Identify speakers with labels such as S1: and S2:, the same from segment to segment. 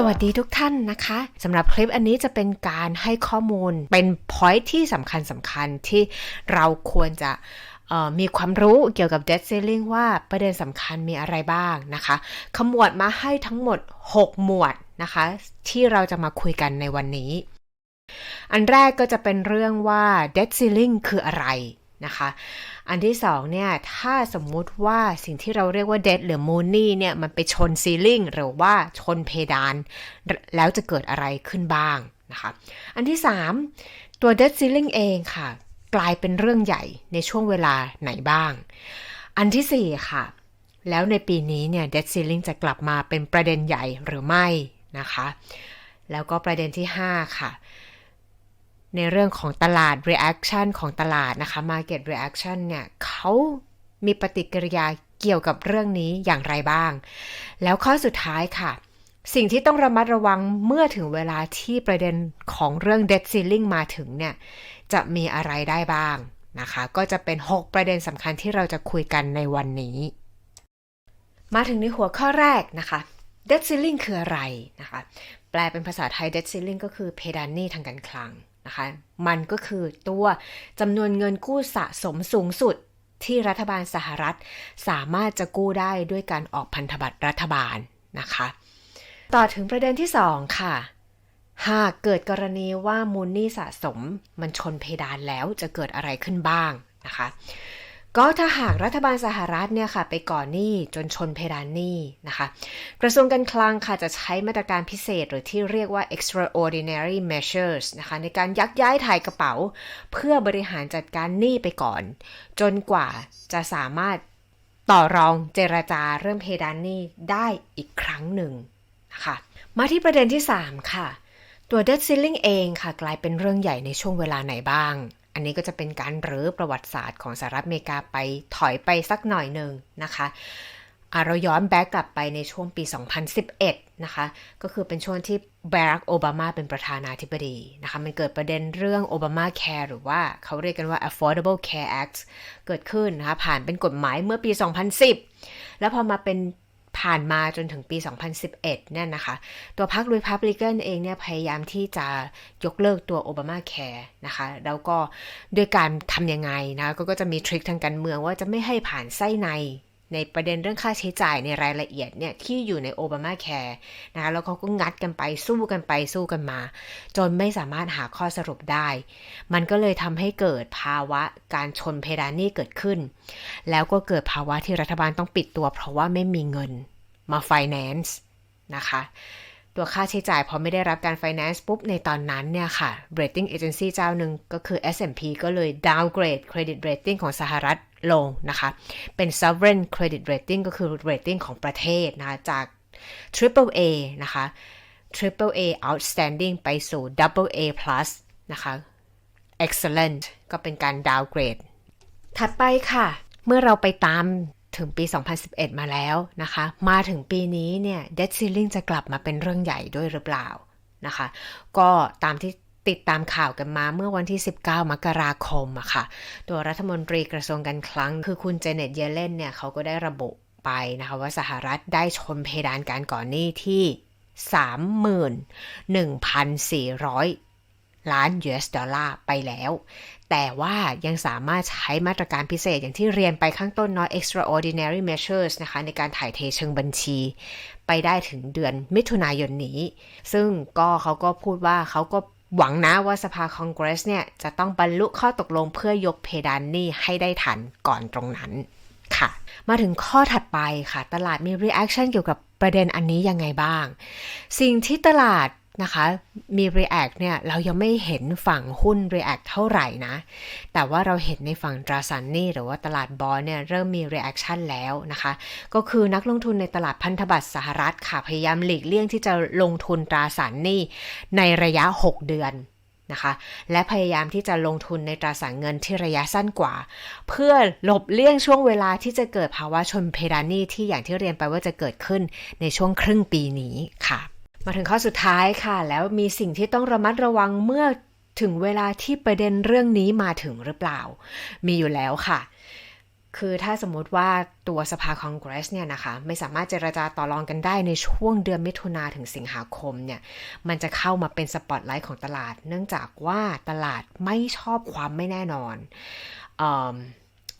S1: สวัสดีทุกท่านนะคะสำหรับคลิปอันนี้จะเป็นการให้ข้อมูลเป็น point ที่สำคัญสำคัญที่เราควรจะมีความรู้เกี่ยวกับ debt ceiling ว่าประเด็นสำคัญมีอะไรบ้างนะคะ ขมวดมาให้ทั้งหมด 6 หมวดนะคะ ที่เราจะมาคุยกันในวันนี้ อันแรกก็จะเป็นเรื่องว่า debt ceiling คืออะไร นะคะ อันที่สองเนี่ย ถ้าสมมุติว่าสิ่งที่เราเรียกว่า debt หรือ money เนี่ย มันไปชน ceiling หรือว่าชนเพดาน แล้วจะเกิดอะไรขึ้นบ้างนะคะ อันที่สามตัว debt ceiling เองค่ะ กลายเป็นเรื่องใหญ่ในช่วงเวลาไหนบ้าง อันที่สี่ค่ะ แล้วในปีนี้เนี่ย debt ceiling จะกลับมาเป็นประเด็นใหญ่หรือไม่นะคะ แล้วก็ประเด็นที่ 5 ค่ะ ในเรื่องของตลาด reaction ของตลาดนะคะ market reaction เนี่ยเขามีปฏิกิริยาเกี่ยวกับเรื่องนี้อย่างไรบ้าง แล้วข้อสุดท้ายค่ะ สิ่งที่ต้องระมัดระวังเมื่อถึงเวลาที่ประเด็นของเรื่อง debt ceiling มาถึงเนี่ย จะมีอะไรได้บ้างนะคะ ก็จะเป็น 6 ประเด็นสำคัญที่เราจะคุยกันในวันนี้ มาถึงในหัวข้อแรกนะคะ debt ceiling คืออะไรนะคะ แปลเป็นภาษาไทย debt ceiling ก็คือเพดานหนี้ทางการคลัง นะคะ มันก็คือตัวจำนวนเงินกู้สะสมสูงสุดที่รัฐบาลสหรัฐสามารถจะกู้ได้ด้วยการออกพันธบัตรรัฐบาลนะคะ ต่อถึงประเด็นที่ 2 ค่ะ หากเกิดกรณีว่ามูลนี้สะสมมันชนเพดานแล้วจะเกิดอะไรขึ้นบ้างนะคะ ก็ถ้าหากรัฐบาลสหรัฐเนี่ยค่ะไปก่อนหนี้จนชนเพดานหนี้นะคะ กระทรวงการคลังค่ะจะใช้มาตรการพิเศษหรือที่เรียกว่า extraordinary measures นะคะในการยักย้ายถ่ายกระเป๋า เพื่อบริหารจัดการหนี้ไปก่อน จนกว่าจะสามารถต่อรองเจรจาเรื่องเพดานหนี้ได้อีกครั้งหนึ่งนะคะมาที่ประเด็นที่ 3 ค่ะ ตัว debt ceiling เองค่ะ กลายเป็นเรื่องใหญ่ในช่วงเวลาไหนบ้าง อันนี้ก็จะเป็นการรื้อประวัติศาสตร์ของสหรัฐอเมริกาไปถอยไปสักหน่อยหนึ่งนะคะเราย้อนแบ็กกลับไปในช่วงปี 2011 นะคะ ก็คือเป็นช่วงที่บารักโอบามาเป็นประธานาธิบดีนะคะ มันเกิดประเด็นเรื่อง Obama Care หรือว่าเขาเรียกกันว่า Affordable Care Act เกิดขึ้นนะคะ ผ่านเป็นกฎหมายเมื่อปี 2010 แล้วพอมาเป็น ผ่านมาจนถึงปี 2011 เนี่ยนะคะ ตัวพรรครีพับลิกันเองเนี่ยพยายามที่จะยกเลิกตัวโอบามาแคร์นะคะ แล้วก็ด้วยการทำยังไงนะก็จะมีทริคทางการเมืองว่าจะไม่ให้ผ่านไส้ใน ในประเด็นเรื่องค่าใช้จ่ายในรายละเอียดเนี่ยที่อยู่ในโอบามาแคร์นะคะแล้วเขาก็งัดกันไปสู้กันไปสู้กันมา จนไม่สามารถหาข้อสรุปได้ มันก็เลยทำให้เกิดภาวะการชนเพดานหนี้เกิดขึ้น แล้วก็เกิดภาวะที่รัฐบาลต้องปิดตัว เพราะว่าไม่มีเงินมา finance นะคะตัวค่าใช้จ่ายพอไม่ได้รับการ finance ปุ๊บ ในตอนนั้นเนี่ยค่ะ rating agency เจ้าหนึ่งก็คือ S&P ก็เลย downgrade credit rating ของสหรัฐ ลงนะคะ เป็น sovereign credit rating ก็คือ rating ของประเทศนะคะ จาก triple A นะคะ triple A outstanding ไปสู่ double A plus นะคะ excellent ก็เป็นการ downgrade ถัดไปค่ะ เมื่อเราไปตามถึงปี 2011 มาแล้วนะคะ มาถึงปีนี้เนี่ย debt ceiling จะกลับมาเป็นเรื่องใหญ่ด้วยหรือเปล่านะคะ ก็ตามที่ ติดตามข่าวกันมาเมื่อวันที่ 19 มกราคมอะค่ะ ตัวรัฐมนตรีกระทรวงการคลัง คือคุณเจเน็ตเยเลนเนี่ย เขาก็ได้ระบุไปนะคะว่าสหรัฐได้ชนเพดานการก่อนหนี้ที่ 31,400 ล้าน US ดอลลาร์ไปแล้ว แต่ว่ายังสามารถใช้มาตรการพิเศษอย่างที่เรียนไปข้างต้นเนาะ extraordinary measures นะคะในการถ่ายเทเชิงบัญชี ไปได้ถึงเดือนมิถุนายนนี้ ซึ่งก็เขาก็พูดว่าเขาก็ หวังนะว่าสภาคองเกรสเนี่ยจะต้องบรรลุข้อตกลงเพื่อยกเพดานหนี้ให้ได้ทันก่อนตรงนั้นค่ะ มาถึงข้อถัดไปค่ะ ตลาดมีรีแอคชั่นเกี่ยวกับประเด็นอันนี้ยังไงบ้าง สิ่งที่ตลาด นะคะมี react เนี่ยเรายังไม่เห็นฝั่งหุ้น react เท่าไหร่นะ แต่ว่าเราเห็นในฝั่งตราสารหนี้หรือว่าตลาดบอลเนี่ยเริ่มมี reaction แล้วนะคะ ก็คือนักลงทุนในตลาดพันธบัตรสหรัฐค่ะ พยายามหลีกเลี่ยงที่จะลงทุนตราสารหนี้ในระยะ 6 เดือนนะคะและพยายามที่จะลงทุนในตราสารเงินที่ระยะสั้นกว่า เพื่อหลบเลี่ยงช่วงเวลาที่จะเกิดภาวะชนเพดานหนี้ที่อย่างที่เรียนไปว่าจะเกิดขึ้นในช่วงครึ่งปีนี้ค่ะ มาถึงข้อสุดท้ายค่ะ แล้วมีสิ่งที่ต้องระมัดระวังเมื่อถึงเวลาที่ประเด็นเรื่องนี้มาถึงหรือเปล่า มีอยู่แล้วค่ะ คือถ้าสมมติว่าตัวสภาคองเกรสเนี่ยนะคะไม่สามารถเจรจาต่อรองกันได้ในช่วงเดือนมิถุนาถึงสิงหาคมเนี่ยมันจะเข้ามาเป็นสปอตไลท์ของตลาด เนื่องจากว่าตลาดไม่ชอบความไม่แน่นอนอ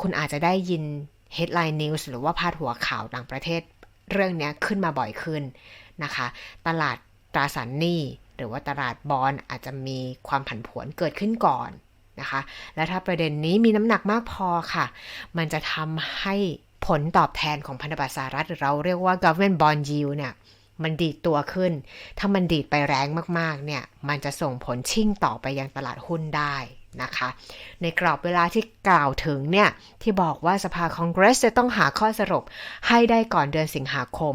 S1: คุณอาจจะได้ยิน headline news หรือว่าพาดหัวข่าวต่างประเทศเรื่องนี้ขึ้นมาบ่อยขึ้น นะคะ ตลาดตราสารหนี้หรือว่าตลาดบอลอาจจะมีความผันผวนเกิดขึ้นก่อนนะคะ และถ้าประเด็นนี้มีน้ำหนักมากพอค่ะ มันจะทำให้ผลตอบแทนของพันธบัตรสหรัฐเราเรียกว่า government bond yield เนี่ยมันดีดตัวขึ้น ถ้ามันดีดไปแรงมากๆ เนี่ย มันจะส่งผลชิ่งต่อไปยังตลาดหุ้นได้ นะคะ ในกรอบเวลาที่กล่าวถึงเนี่ย ที่บอกว่าสภาคองเกรสจะต้องหาข้อสรุปให้ได้ก่อนเดือนสิงหาคม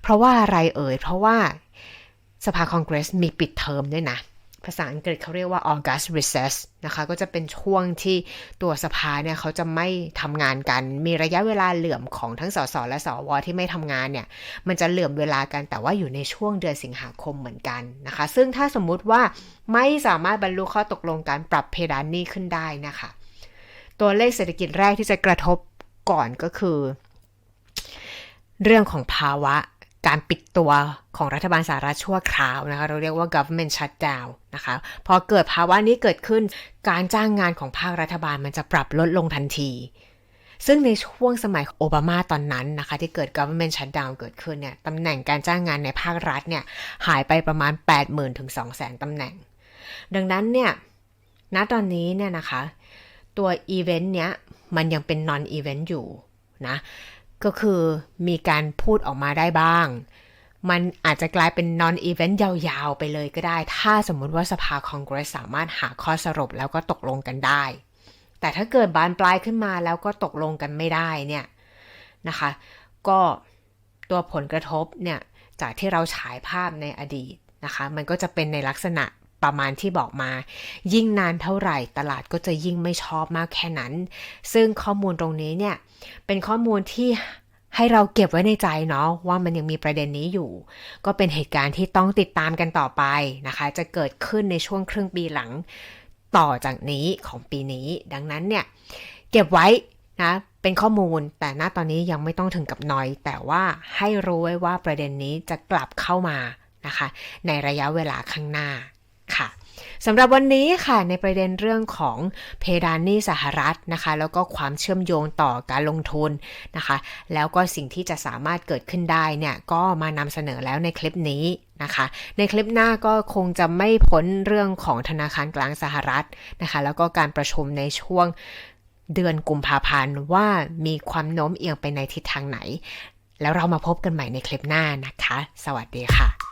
S1: เพราะว่าอะไรเอ่ย เพราะว่าสภาคองเกรสมีปิดเทอมด้วยนะ ภาษาอังกฤษเขาเรียกว่า August recess นะคะ ก็จะเป็นช่วงที่ตัวสภาเนี่ยเขาจะไม่ทำงานกัน มีระยะเวลาเหลื่อมของทั้งสสและสวที่ไม่ทำงานเนี่ย มันจะเหลื่อมเวลากันแต่ว่าอยู่ในช่วงเดือนสิงหาคมเหมือนกันนะคะ ซึ่งถ้าสมมุติว่าไม่สามารถบรรลุข้อตกลงการปรับเพดานนี้ขึ้นได้นะคะ ตัวเลขเศรษฐกิจแรกที่จะกระทบก่อนก็คือ เรื่องของภาวะ การปิดตัวของรัฐบาลสหรัฐชั่วคราวนะคะ เราเรียกว่า government shutdown นะคะ พอเกิดภาวะนี้เกิดขึ้น การจ้างงานของภาครัฐบาลมันจะปรับลดลงทันที ซึ่งในช่วงสมัยโอบามาตอนนั้นนะคะ ที่เกิด government shutdown เกิดขึ้นเนี่ยตำแหน่งการจ้างงานในภาครัฐเนี่ยหายไปประมาณ 80,000ถึง200,000ตำแหน่ง ดังนั้นเนี่ยณตอนนี้เนี่ยนะคะ ตัวอีเวนต์เนี้ยมันยังเป็น non event อยู่นะ ก็คือมีการพูดออกมาได้บ้าง มันอาจจะกลายเป็น non event ยาวๆ ไปเลยก็ได้ ถ้าสมมุติว่าสภาคองเกรสสามารถหาข้อสรุปแล้วก็ตกลงกันได้ แต่ถ้าเกิดบานปลายขึ้นมาแล้วก็ตกลงกันไม่ได้เนี่ยนะคะ ก็ตัวผลกระทบเนี่ยจากที่เราฉายภาพในอดีตนะคะ มันก็จะเป็นในลักษณะ ประมาณที่บอกมา ยิ่งนานเท่าไหร่ตลาดก็จะยิ่งไม่ชอบมากแค่นั้น ซึ่งข้อมูลตรงนี้เนี่ยเป็นข้อมูลที่ให้เราเก็บไว้ในใจเนาะว่ามันยังมีประเด็นนี้อยู่ ก็เป็นเหตุการณ์ที่ต้องติดตามกันต่อไปนะคะ จะเกิดขึ้นในช่วงครึ่งปีหลังต่อจากนี้ของปีนี้ ดังนั้นเนี่ยเก็บไว้นะเป็นข้อมูลแต่ณตอนนี้ยังไม่ต้องถึงกับน้อย แต่ว่าให้รู้ไว้ว่าประเด็นนี้จะกลับเข้ามานะคะ ในระยะเวลาข้างหน้า ค่ะสำหรับวันนี้ค่ะในประเด็นเรื่องของเพดานหนี้สหรัฐนะคะ แล้วก็ความเชื่อมโยงต่อการลงทุนนะคะ แล้วก็สิ่งที่จะสามารถเกิดขึ้นได้เนี่ยก็มานำเสนอแล้วในคลิปนี้นะคะ ในคลิปหน้าก็คงจะไม่พ้นเรื่องของธนาคารกลางสหรัฐนะคะ แล้วก็การประชุมในช่วงเดือนกุมภาพันธ์ว่ามีความโน้มเอียงไปในทิศทางไหน แล้วเรามาพบกันใหม่ในคลิปหน้านะคะ สวัสดีค่ะ